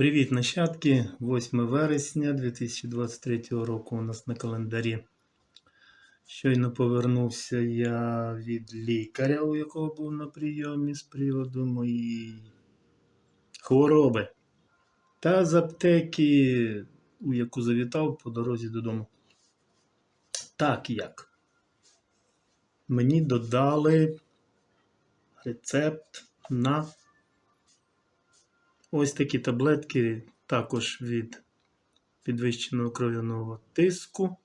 Привіт, нащадки! 8 вересня 2023 року у нас на календарі. Щойно повернувся я від лікаря, у якого був на прийомі з приводу моєї хвороби. Та з аптеки, у яку завітав по дорозі додому. Так як. Мені додали рецепт на Ось такі таблетки також від підвищеного кров'яного тиску.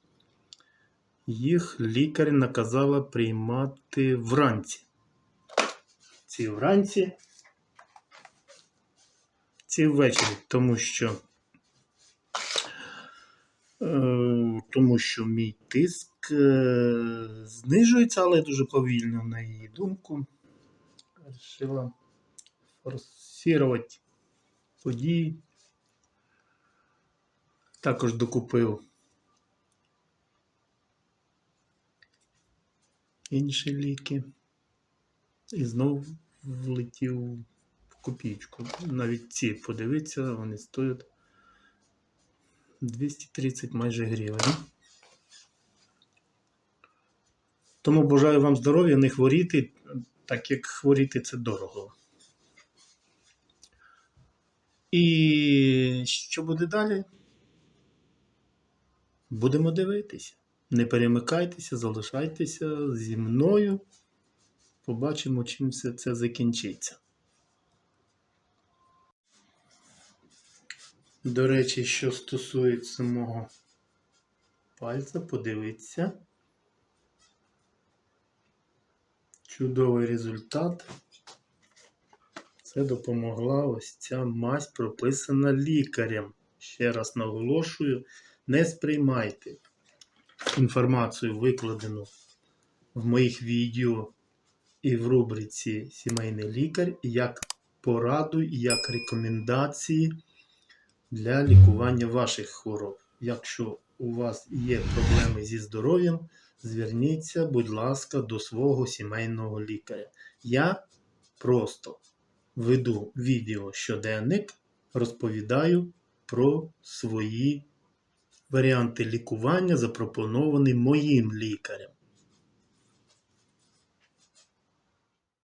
Їх лікар наказала приймати вранці. Ці вранці, ці ввечері, тому що, е, тому що мій тиск е, знижується, але дуже повільно, на її думку. Рішила форсувати події. Також докупив інші ліки. І знов влетів в копійку. Навіть ці, подивіться, вони стоять 230 майже гривень. Тому бажаю вам здоров'я, не хворіти, так як хворіти це дорого. І що буде далі? Будемо дивитися. Не перемикайтеся, залишайтеся зі мною. Побачимо, чим все це закінчиться. До речі, що стосується мого пальця, подивіться. Чудовий результат. Це допомогла ось ця мазь, прописана лікарем. Ще раз наголошую, не сприймайте інформацію, викладену в моїх відео і в рубриці Сімейний лікар як пораду, як рекомендації для лікування ваших хвороб. Якщо у вас є проблеми зі здоров'ям, зверніться, будь ласка, до свого сімейного лікаря. Я просто веду відео щоденник, розповідаю про свої варіанти лікування, запропоновані моїм лікарем.